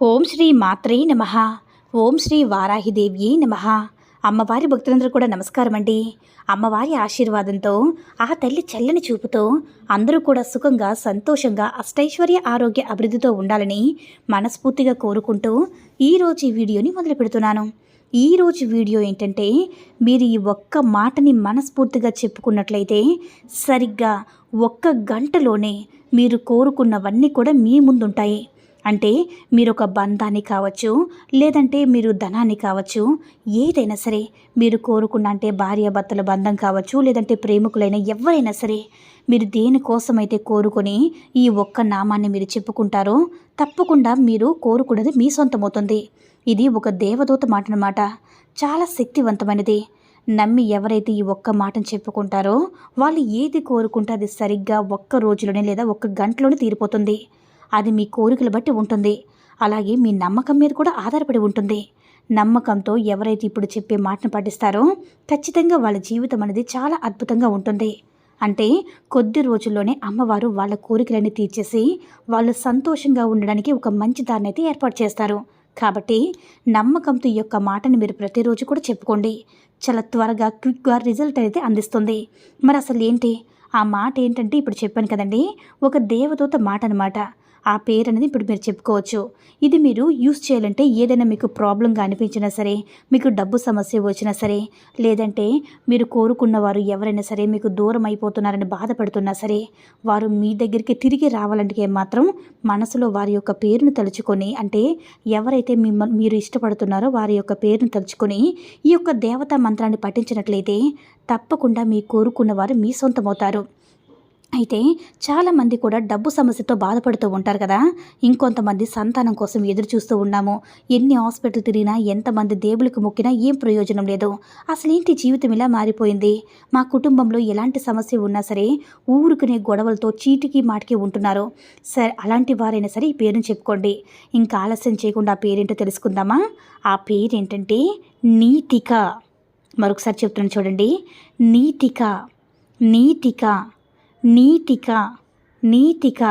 ఓం శ్రీ మాత్రే నమ. ఓం శ్రీ వారాహిదేవ్యే నమ. అమ్మవారి భక్తులందరూ కూడా నమస్కారం అండి. అమ్మవారి ఆశీర్వాదంతో ఆ తల్లి చల్లని చూపుతో అందరూ కూడా సుఖంగా సంతోషంగా అష్టైశ్వర్య ఆరోగ్య అభివృద్ధితో ఉండాలని మనస్ఫూర్తిగా కోరుకుంటూ ఈరోజు ఈ వీడియోని మొదలు పెడుతున్నాను. ఈరోజు వీడియో ఏంటంటే మీరు ఈ ఒక్క మాటని మనస్ఫూర్తిగా చెప్పుకున్నట్లయితే సరిగ్గా ఒక్క గంటలోనే మీరు కోరుకున్నవన్నీ కూడా మీ ముందుంటాయి. అంటే మీరు ఒక బంధాన్ని కావచ్చు లేదంటే మీరు ధనాన్ని కావచ్చు ఏదైనా సరే మీరు కోరుకున్న అంటే భార్యాభర్తల బంధం కావచ్చు లేదంటే ప్రేమికులైన ఎవరైనా సరే మీరు దేనికోసమైతే కోరుకొని ఈ ఒక్క నామాన్ని మీరు చెప్పుకుంటారో తప్పకుండా మీరు కోరుకున్నది మీ సొంతమవుతుంది. ఇది ఒక దేవదూత మాట అన్నమాట చాలా శక్తివంతమైనది. నమ్మి ఎవరైతే ఈ ఒక్క మాటను చెప్పుకుంటారో వాళ్ళు ఏది కోరుకుంటే అది సరిగ్గా ఒక్క రోజులోనే లేదా ఒక్క గంటలోనే తీరిపోతుంది. అది మీ కోరికలు బట్టి ఉంటుంది. అలాగే మీ నమ్మకం మీద కూడా ఆధారపడి ఉంటుంది. నమ్మకంతో ఎవరైతే ఇప్పుడు చెప్పే మాటను పాటిస్తారో ఖచ్చితంగా వాళ్ళ జీవితం అనేది చాలా అద్భుతంగా ఉంటుంది. అంటే కొద్ది రోజుల్లోనే అమ్మవారు వాళ్ళ కోరికలన్నీ తీర్చేసి వాళ్ళు సంతోషంగా ఉండడానికి ఒక మంచి దారిని అయితే ఏర్పాటు చేస్తారు. కాబట్టి నమ్మకంతో ఈ యొక్క మాటని మీరు ప్రతిరోజు కూడా చెప్పుకోండి. చాలా త్వరగా క్విక్గా రిజల్ట్ అయితే అందిస్తుంది. మరి అసలు ఏంటి? ఆ మాట ఏంటంటే ఇప్పుడు చెప్పాను కదండి ఒక దేవదూత మాట అనమాట ఆ పేరు అనేది ఇప్పుడు మీరు చెప్పుకోవచ్చు. ఇది మీరు యూస్ చేయాలంటే ఏదైనా మీకు ప్రాబ్లంగా అనిపించినా సరే మీకు డబ్బు సమస్య వచ్చినా సరే లేదంటే మీరు కోరుకున్న వారు ఎవరైనా సరే మీకు దూరం అయిపోతున్నారని బాధపడుతున్నా సరే వారు మీ దగ్గరికి తిరిగి రావాలంటే మాత్రం మనసులో వారి యొక్క పేరును తలుచుకొని అంటే ఎవరైతే మిమ్మ మీరు ఇష్టపడుతున్నారో వారి యొక్క పేరును తలుచుకొని ఈ యొక్క దేవతా మంత్రాన్ని పఠించినట్లయితే తప్పకుండా మీ కోరుకున్న వారు మీ సొంతమవుతారు. అయితే చాలామంది కూడా డబ్బు సమస్యతో బాధపడుతూ ఉంటారు కదా. ఇంకొంతమంది సంతానం కోసం ఎదురు చూస్తూ ఉన్నాము. ఎన్ని హాస్పిటల్ తిరిగినా ఎంతమంది దేవులకు మొక్కినా ఏం ప్రయోజనం లేదు. అసలు ఏంటి జీవితం ఇలా మారిపోయింది? మా కుటుంబంలో ఎలాంటి సమస్య ఉన్నా సరే ఊరుకునే గొడవలతో చీటికి మాటికి ఉంటున్నారు. సరే అలాంటి వారైనా సరే ఈ పేరుని చెప్పుకోండి. ఇంకా ఆలస్యం చేయకుండా ఆ పేరేంటో తెలుసుకుందామా? ఆ పేరేంటంటే నీతిక. మరొకసారి చెప్తున్నాను చూడండి. నీతిక. నీతిక. నీతిక నీతిక.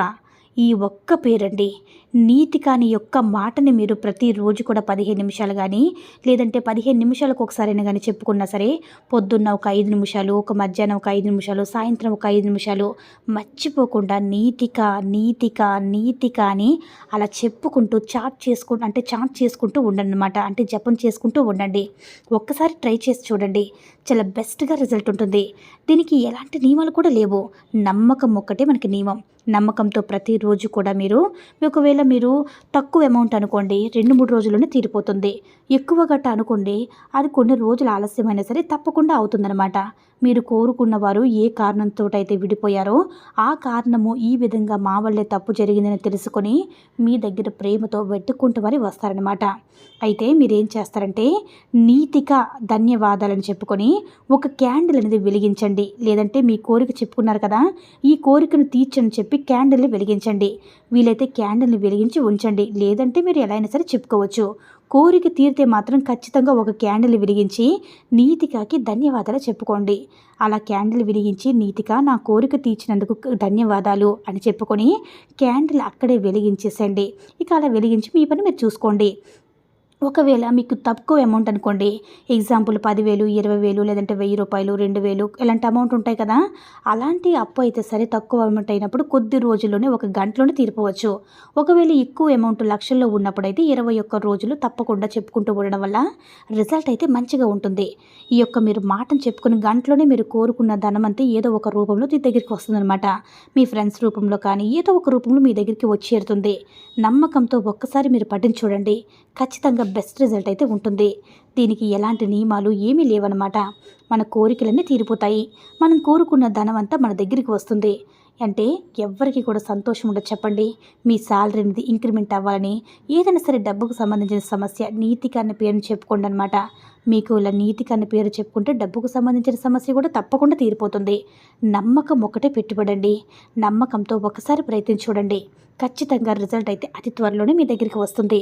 ఈ ఒక్క పేరండి. నీతి కాని యొక్క మాటని మీరు ప్రతిరోజు కూడా పదిహేను నిమిషాలు కానీ లేదంటే పదిహేను నిమిషాలకు ఒకసారైనా కానీ చెప్పుకున్నా సరే పొద్దున్న ఒక ఐదు నిమిషాలు ఒక మధ్యాహ్నం ఒక ఐదు నిమిషాలు సాయంత్రం ఒక ఐదు నిమిషాలు మర్చిపోకుండా నీతిక నీతిక నీతిక అని అలా చెప్పుకుంటూ చాట్ చేసుకుంటూ అంటే చాట్ చేసుకుంటూ ఉండండి అనమాట అంటే జపం చేసుకుంటూ ఉండండి. ఒక్కసారి ట్రై చేసి చూడండి. చాలా బెస్ట్గా రిజల్ట్ ఉంటుంది. దీనికి ఎలాంటి నియమాలు కూడా లేవు. నమ్మకం ఒక్కటే మనకి నియమం. నమ్మకంతో ప్రతిరోజు కూడా మీరు ఒకవేళ మీరు తక్కువ అమౌంట్ అనుకోండి రెండు మూడు రోజుల్లోనే తీరిపోతుంది. ఎక్కువ గట్ట అనుకోండి అది కొన్ని రోజులు ఆలస్యమైనా సరే తప్పకుండా అవుతుందన్నమాట. మీరు కోరుకున్నవారు ఏ కారణంతో అయితే విడిపోయారో ఆ కారణము ఈ విధంగా మా వల్లే తప్పు జరిగిందని తెలుసుకొని మీ దగ్గర ప్రేమతో వెతుక్కుంటూ వస్తారనమాట అయితే మీరేం చేస్తారంటే నీతిక ధన్యవాదాలని చెప్పుకొని ఒక క్యాండిల్ అనేది వెలిగించండి. లేదంటే మీ కోరిక చెప్పుకున్నారు కదా ఈ కోరికను తీర్చని చెప్పి క్యాండిల్ని వెలిగించండి. వీలైతే క్యాండిల్ని వెలిగించి ఉంచండి. లేదంటే మీరు ఎలా అయినా సరే చెప్పుకోవచ్చు. కోరిక తీరితే మాత్రం ఖచ్చితంగా ఒక క్యాండిల్ విరిగించి నీతికాకి ధన్యవాదాలు చెప్పుకోండి. అలా క్యాండిల్ విరిగించి నీతిక నా కోరిక తీర్చినందుకు ధన్యవాదాలు అని చెప్పుకొని క్యాండిల్ అక్కడే వెలిగించేసండి ఇక అలా వెలిగించి మీ పని మీరు చూసుకోండి. ఒకవేళ మీకు తక్కువ అమౌంట్ అనుకోండి ఎగ్జాంపుల్ పదివేలు ఇరవై వేలు లేదంటే వెయ్యి రూపాయలు రెండు వేలు ఇలాంటి అమౌంట్ ఉంటాయి కదా. అలాంటి అప్పు అయితే సరే తక్కువ అమౌంట్ అయినప్పుడు కొద్ది రోజుల్లోనే ఒక గంటలోనే తీర్పవచ్చు. ఒకవేళ ఎక్కువ అమౌంట్ లక్షల్లో ఉన్నప్పుడు అయితే ఇరవై ఒక్క రోజులు తప్పకుండా చెప్పుకుంటూ ఉండడం వల్ల రిజల్ట్ అయితే మంచిగా ఉంటుంది. ఈ యొక్క మీరు మాటను చెప్పుకుని గంటలోనే మీరు కోరుకున్న ధనం అంతా ఏదో ఒక రూపంలో మీ దగ్గరికి వస్తుందన్నమాట. మీ ఫ్రెండ్స్ రూపంలో కానీ ఏదో ఒక రూపంలో మీ దగ్గరికి వచ్చేరుతుంది నమ్మకంతో ఒక్కసారి మీరు పట్టించి చూడండి. ఖచ్చితంగా బెస్ట్ రిజల్ట్ అయితే ఉంటుంది. దీనికి ఎలాంటి నియమాలు ఏమీ లేవన్నమాట. మన కోరికలన్నీ తీరిపోతాయి. మనం కోరుకున్న ధనం అంతా మన దగ్గరికి వస్తుంది. అంటే ఎవ్వరికి కూడా సంతోషం ఉండదు చెప్పండి. మీ శాలరీ అనేది ఇంక్రిమెంట్ అవ్వాలని ఏదైనా సరే డబ్బుకు సంబంధించిన సమస్య నీతిక అన్న పేరుని చెప్పుకోండి అనమాట మీకు ఇలా నీతిక అన్న పేరు చెప్పుకుంటే డబ్బుకు సంబంధించిన సమస్య కూడా తప్పకుండా తీరిపోతుంది. నమ్మకం ఒకటే పెట్టుబడండి. నమ్మకంతో ఒకసారి ప్రయత్నించి చూడండి. ఖచ్చితంగా రిజల్ట్ అయితే అతి త్వరలోనే మీ దగ్గరికి వస్తుంది.